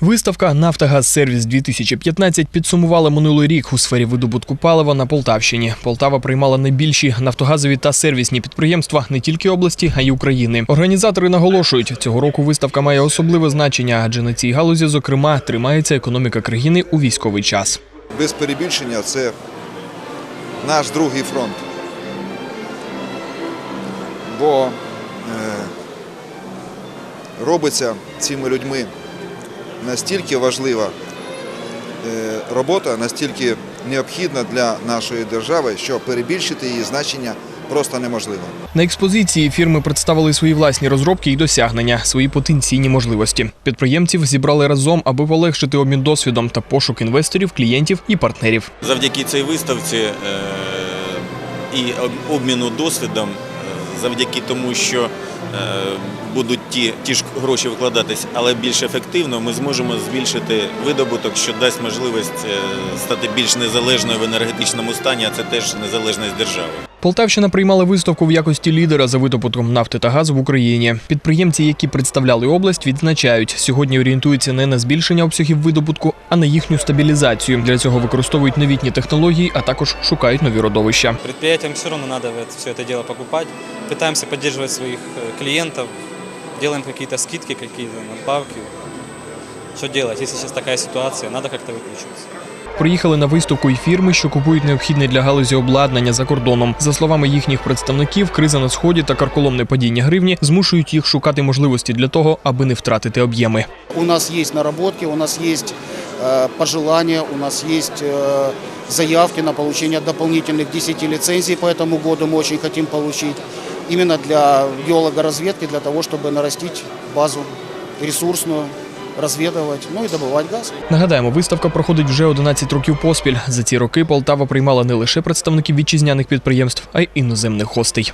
Виставка «Нафтогаз-сервіс 2015 підсумувала минулий рік у сфері видобутку палива на Полтавщині. Полтава приймала найбільші нафтогазові та сервісні підприємства не тільки області, а й України. Організатори наголошують, цього року виставка має особливе значення, адже на цій галузі, зокрема, тримається економіка країни у військовий час. без перебільшення це наш другий фронт. Бо е, робиться цими людьми настільки важлива е, робота, настільки необхідна для нашої держави, що перебільшити її значення просто неможливо. На експозиції фірми представили свої власні розробки і досягнення, свої потенційні можливості. Підприємців зібрали разом, аби полегшити обмін досвідом та пошук інвесторів, клієнтів і партнерів. Завдяки цій виставці е, і обміну досвідом, завдяки тому, що е, будуть ті, ті ж гроші викладатись, але більш ефективно, ми зможемо збільшити видобуток, що дасть можливість е, стати більш незалежною в енергетичному стані, а це теж незалежність держави. Полтавщина приймала виставку в якості лідера за видобутком нафти та газу в Україні. Підприємці, які представляли область, відзначають, сьогодні орієнтуються не на збільшення обсягів видобутку, а на їхню стабілізацію. Для цього використовують новітні технології, а також шукають нові родовища. Предприятиям все равно надо это- все это дело покупать. Пытаемся поддерживать своих э, клиентов, делаем какие-то скидки, какие-то надбавки. Что делать, если сейчас такая ситуация, надо как-то выкручиваться. Приїхали на виставку й фірми, що купують необхідне для галузі обладнання за кордоном. За словами їхніх представників, криза на сході та карколомне падіння гривні змушують їх шукати можливості для того, аби не втратити об'єми. У нас есть наработки, у нас есть э, пожелания, у нас есть э, заявки на получение дополнительных 10 лицензий по этому году мы очень хотим получить. Именно для геологоразведки, для того, чтобы нарастить базу ресурсную, разведывать, ну і добувати газ. Нагадаємо, виставка проходить вже 11 років поспіль. За ці роки Полтава приймала не лише представників вітчизняних підприємств, а й іноземних гостей.